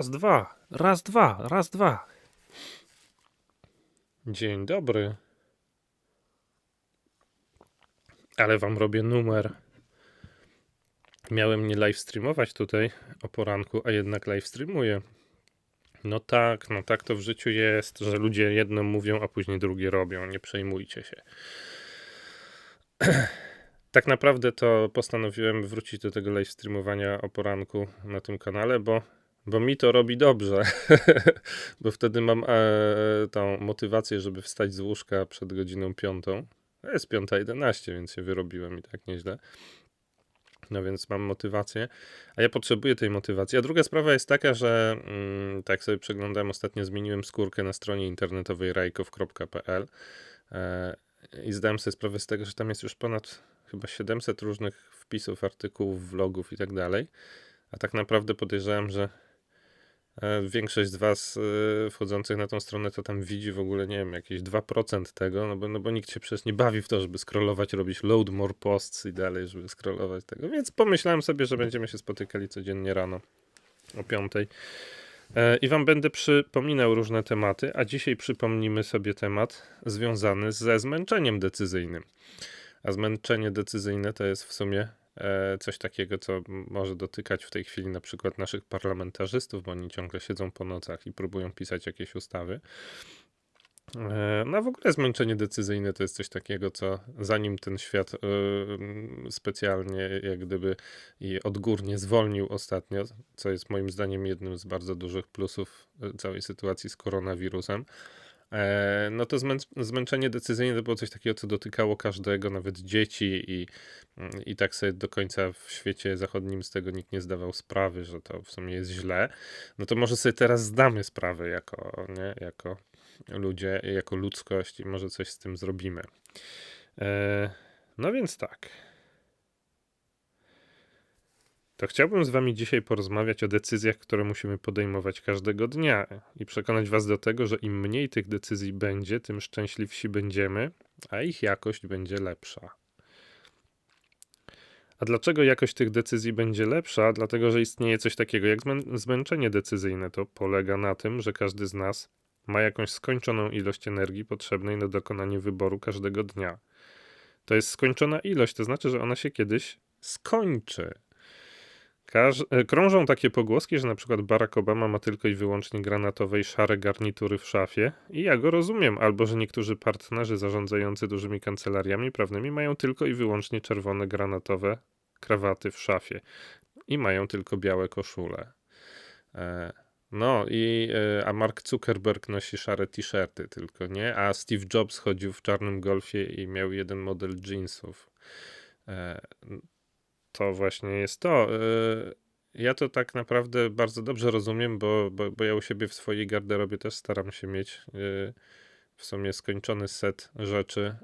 Raz, dwa, raz, dwa, raz, dwa. Dzień dobry. Ale wam robię numer. Miałem nie live streamować tutaj o poranku, a jednak live streamuję. No tak, no tak to w życiu jest, że ludzie jedno mówią, a później drugie robią. Nie przejmujcie się. tak naprawdę to postanowiłem wrócić do tego live streamowania o poranku na tym kanale, bo, bo mi to robi dobrze. bo wtedy mam e, tą motywację, żeby wstać z łóżka przed godziną piątą. Jest 5.11, więc się wyrobiłem i tak nieźle. No więc mam motywację, a ja potrzebuję tej motywacji. A druga sprawa jest taka, że mm, tak sobie przeglądałem ostatnio, zmieniłem skórkę na stronie internetowej rajkow.pl e, i zdałem sobie sprawę z tego, że tam jest już ponad chyba 700 różnych wpisów, artykułów, vlogów i tak dalej. A tak naprawdę podejrzewam, że większość z Was e, wchodzących na tą stronę to tam widzi w ogóle, nie wiem, jakieś 2% tego, no bo, no bo nikt się przecież nie bawi w to, żeby scrollować, robić load more posts i dalej, żeby scrollować tego. Więc pomyślałem sobie, że będziemy się spotykali codziennie rano o 5. E, I Wam będę przypominał różne tematy, a dzisiaj przypomnimy sobie temat związany ze zmęczeniem decyzyjnym. A zmęczenie decyzyjne to jest w sumie e, coś takiego, co może dotykać w tej chwili na przykład naszych parlamentarzystów, bo oni ciągle siedzą po nocach i próbują pisać jakieś ustawy. E, No a w ogóle zmęczenie decyzyjne to jest coś takiego, co zanim ten świat e, specjalnie jak gdyby i odgórnie zwolnił ostatnio, co jest moim zdaniem jednym z bardzo dużych plusów e, całej sytuacji z koronawirusem, e, no to zmęc- zmęczenie decyzyjne to było coś takiego, co dotykało każdego, nawet dzieci i, mm, i tak sobie do końca w świecie zachodnim z tego nikt nie zdawał sprawy, że to w sumie jest źle. No to może sobie teraz zdamy sprawę jako, nie, jako ludzie, jako ludzkość i może coś z tym zrobimy. E, no więc tak. To chciałbym z Wami dzisiaj porozmawiać o decyzjach, które musimy podejmować każdego dnia i przekonać Was do tego, że im mniej tych decyzji będzie, tym szczęśliwsi będziemy, a ich jakość będzie lepsza. A dlaczego jakość tych decyzji będzie lepsza? Dlatego, że istnieje coś takiego jak zmę- zmęczenie decyzyjne. To polega na tym, że każdy z nas ma jakąś skończoną ilość energii potrzebnej na dokonanie wyboru każdego dnia. To jest skończona ilość, to znaczy, że ona się kiedyś skończy. Każ- e, krążą takie pogłoski, że na przykład Barack Obama ma tylko i wyłącznie granatowe i szare garnitury w szafie i ja go rozumiem, albo że niektórzy partnerzy zarządzający dużymi kancelariami prawnymi mają tylko i wyłącznie czerwone granatowe krawaty w szafie i mają tylko białe koszule. E, no i e, a Mark Zuckerberg nosi szare t-shirty tylko, nie? A Steve Jobs chodził w czarnym golfie i miał jeden model jeansów. To właśnie jest to. E, Ja to tak naprawdę bardzo dobrze rozumiem, bo, bo, bo ja u siebie w swojej garderobie też staram się mieć e, w sumie skończony set rzeczy,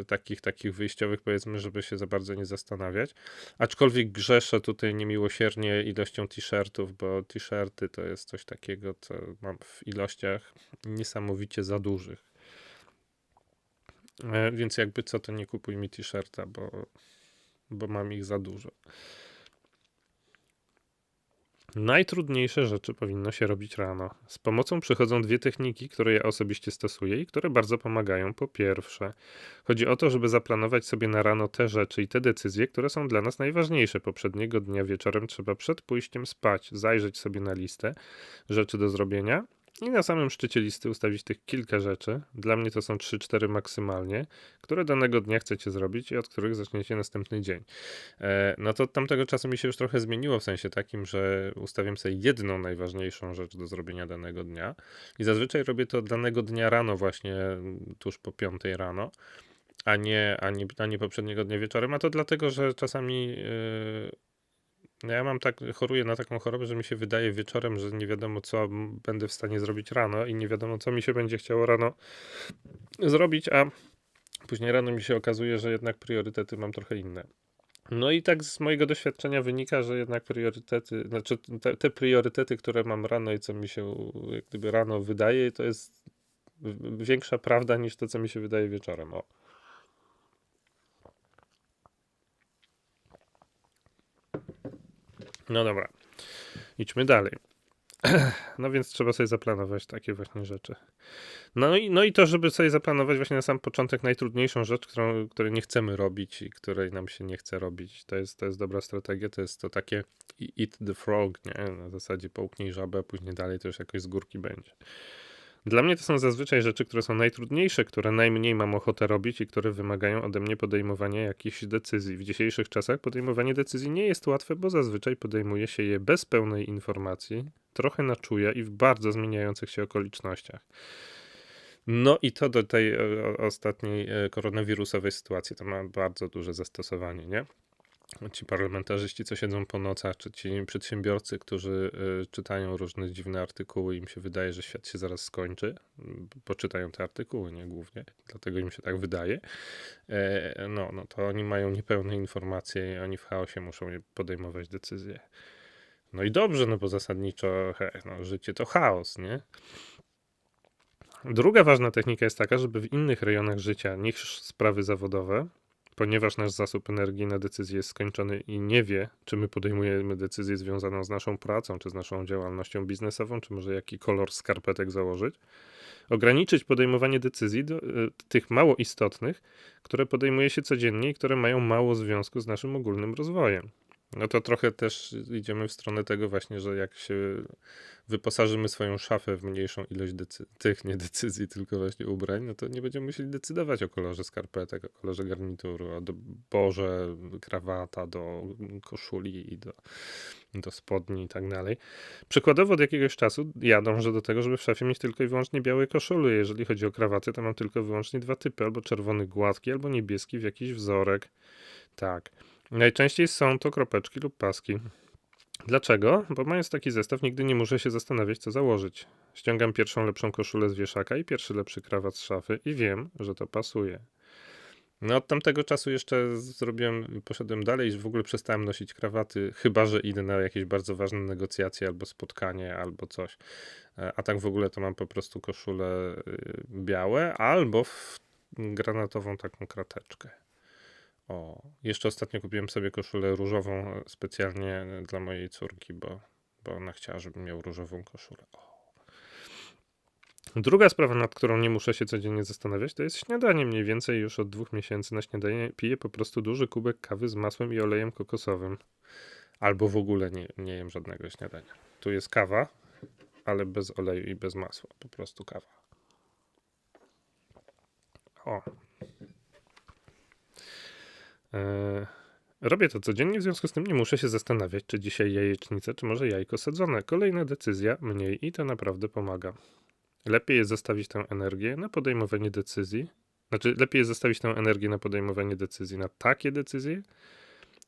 e, takich, takich wyjściowych, powiedzmy, żeby się za bardzo nie zastanawiać. Aczkolwiek grzeszę tutaj niemiłosiernie ilością t-shirtów, bo t-shirty to jest coś takiego, co mam w ilościach niesamowicie za dużych. Więc jakby co, to nie kupuj mi t-shirta, bo, bo mam ich za dużo. Najtrudniejsze rzeczy powinno się robić rano. Z pomocą przychodzą dwie techniki, które ja osobiście stosuję i które bardzo pomagają. Po pierwsze, chodzi o to, żeby zaplanować sobie na rano te rzeczy i te decyzje, które są dla nas najważniejsze. Poprzedniego dnia wieczorem trzeba przed pójściem spać zajrzeć sobie na listę rzeczy do zrobienia i na samym szczycie listy ustawić tych kilka rzeczy. Dla mnie to są 3-4 maksymalnie, które danego dnia chcecie zrobić i od których zaczniecie następny dzień. E, No to od tamtego czasu mi się już trochę zmieniło w sensie takim, że ustawiam sobie jedną najważniejszą rzecz do zrobienia danego dnia i zazwyczaj robię to danego dnia rano właśnie mm, tuż po 5 rano, a nie, a nie, a nie poprzedniego dnia wieczorem, a to dlatego, że czasami yy, no ja mam tak, choruję na taką chorobę, że mi się wydaje wieczorem, że nie wiadomo co będę w stanie zrobić rano i nie wiadomo co mi się będzie chciało rano zrobić, a później rano mi się okazuje, że jednak priorytety mam trochę inne. No i tak z mojego doświadczenia wynika, że jednak priorytety, znaczy te, te priorytety, które mam rano i co mi się jak gdyby rano wydaje, to jest większa prawda niż to, co mi się wydaje wieczorem. O. No dobra, idźmy dalej. No więc trzeba sobie zaplanować takie właśnie rzeczy. No i, no i to, żeby sobie zaplanować właśnie na sam początek najtrudniejszą rzecz, którą, której nie chcemy robić i której nam się nie chce robić. To jest, to jest dobra strategia, to jest to takie eat the frog, nie? Na zasadzie połknij żabę, a później dalej to już jakoś z górki będzie. Dla mnie to są zazwyczaj rzeczy, które są najtrudniejsze, które najmniej mam ochotę robić i które wymagają ode mnie podejmowania jakichś decyzji. W dzisiejszych czasach podejmowanie decyzji nie jest łatwe, bo zazwyczaj podejmuje się je bez pełnej informacji, trochę na czuje i w bardzo zmieniających się okolicznościach. No i to do tej e, ostatniej e, koronawirusowej sytuacji to ma bardzo duże zastosowanie, nie? Ci parlamentarzyści, co siedzą po nocach, czy ci przedsiębiorcy, którzy y, czytają różne dziwne artykuły, im się wydaje, że świat się zaraz skończy, m, poczytają te artykuły, nie głównie, dlatego im się tak wydaje. E, no, no to oni mają niepełne informacje i oni w chaosie muszą podejmować decyzje. No i dobrze, no bo zasadniczo he, no, życie to chaos, nie? Druga ważna technika jest taka, żeby w innych rejonach życia niż sprawy zawodowe, ponieważ nasz zasób energii na decyzję jest skończony i nie wie, czy my podejmujemy decyzję związaną z naszą pracą, czy z naszą działalnością biznesową, czy może jaki kolor skarpetek założyć, ograniczyć podejmowanie decyzji do, y, tych mało istotnych, które podejmuje się codziennie i które mają mało związku z naszym ogólnym rozwojem. No to trochę też idziemy w stronę tego właśnie, że jak się wyposażymy swoją szafę w mniejszą ilość tych nie decyzji, tylko właśnie ubrań, no to nie będziemy musieli decydować o kolorze skarpetek, o kolorze garnituru, o doborze krawata do koszuli i do, do spodni i tak dalej. Przykładowo od jakiegoś czasu ja dążę do tego, żeby w szafie mieć tylko i wyłącznie białe koszule. Jeżeli chodzi o krawaty, to mam tylko i wyłącznie dwa typy, albo czerwony gładki, albo niebieski w jakiś wzorek. Tak. Najczęściej są to kropeczki lub paski. Dlaczego? Bo mając taki zestaw, nigdy nie muszę się zastanawiać, co założyć. Ściągam pierwszą lepszą koszulę z wieszaka i pierwszy lepszy krawat z szafy i wiem, że to pasuje. No od tamtego czasu jeszcze zrobiłem, poszedłem dalej i w ogóle przestałem nosić krawaty, chyba że idę na jakieś bardzo ważne negocjacje albo spotkanie albo coś. E, A tak w ogóle to mam po prostu koszule y, białe albo granatową taką krateczkę. O, jeszcze ostatnio kupiłem sobie koszulę różową e, specjalnie e, dla mojej córki, bo, bo ona chciała, żebym miał różową koszulę. O. Druga sprawa, nad którą nie muszę się codziennie zastanawiać, to jest śniadanie. Mniej więcej już od dwóch miesięcy na śniadanie piję po prostu duży kubek kawy z masłem i olejem kokosowym. Albo w ogóle nie, nie jem żadnego śniadania. Tu jest kawa, ale bez oleju i bez masła. Po prostu kawa. O, Robię to codziennie, w związku z tym nie muszę się zastanawiać, czy dzisiaj jajecznica, czy może jajko sadzone. Kolejna decyzja, mniej i to naprawdę pomaga. Lepiej jest zostawić tę energię na podejmowanie decyzji. Znaczy, lepiej jest zostawić tę energię na podejmowanie decyzji, na takie decyzje,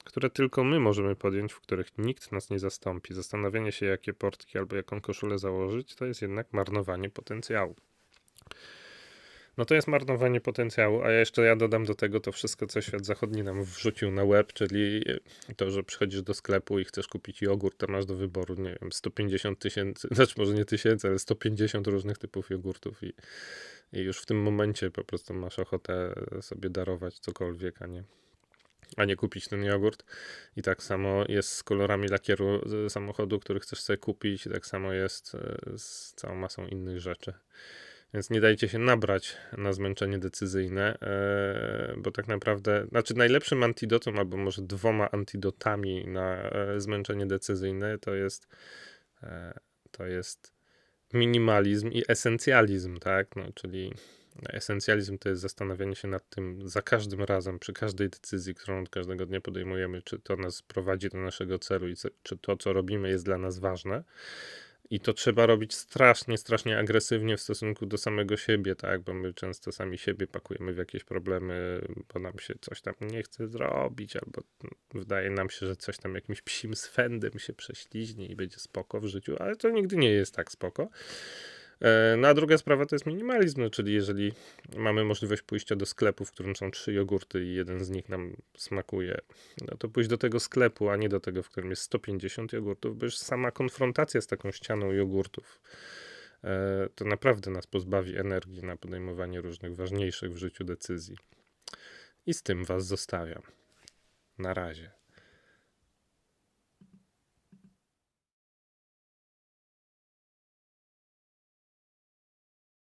które tylko my możemy podjąć, w których nikt nas nie zastąpi. Zastanawianie się, jakie portki albo jaką koszulę założyć, to jest jednak marnowanie potencjału. No to jest marnowanie potencjału, a ja jeszcze ja dodam do tego to wszystko, co świat zachodni nam wrzucił na web, czyli to, że przychodzisz do sklepu i chcesz kupić jogurt, to masz do wyboru, nie wiem, 150 tysięcy, znaczy może nie tysięcy, ale 150 różnych typów jogurtów i, i już w tym momencie po prostu masz ochotę sobie darować cokolwiek, a nie, a nie kupić ten jogurt. I tak samo jest z kolorami lakieru samochodu, który chcesz sobie kupić, i tak samo jest e, z całą masą innych rzeczy. Więc nie dajcie się nabrać na zmęczenie decyzyjne, e, bo tak naprawdę, znaczy najlepszym antidotum, albo może dwoma antidotami na e, zmęczenie decyzyjne to jest, e, to jest minimalizm i esencjalizm, tak? No, czyli esencjalizm to jest zastanawianie się nad tym za każdym razem, przy każdej decyzji, którą od każdego dnia podejmujemy, czy to nas prowadzi do naszego celu i czy to, co robimy, jest dla nas ważne. I to trzeba robić strasznie, strasznie agresywnie w stosunku do samego siebie, tak? Bo my często sami siebie pakujemy w jakieś problemy, bo nam się coś tam nie chce zrobić, albo wydaje nam się, że coś tam jakimś psim swędem się prześliźnie i będzie spoko w życiu, ale to nigdy nie jest tak spoko. E, No a druga sprawa to jest minimalizm, no, czyli jeżeli mamy możliwość pójścia do sklepu, w którym są trzy jogurty i jeden z nich nam smakuje, no to pójść do tego sklepu, a nie do tego, w którym jest 150 jogurtów, bo już sama konfrontacja z taką ścianą jogurtów e, to naprawdę nas pozbawi energii na podejmowanie różnych ważniejszych w życiu decyzji. I z tym was zostawiam. Na razie.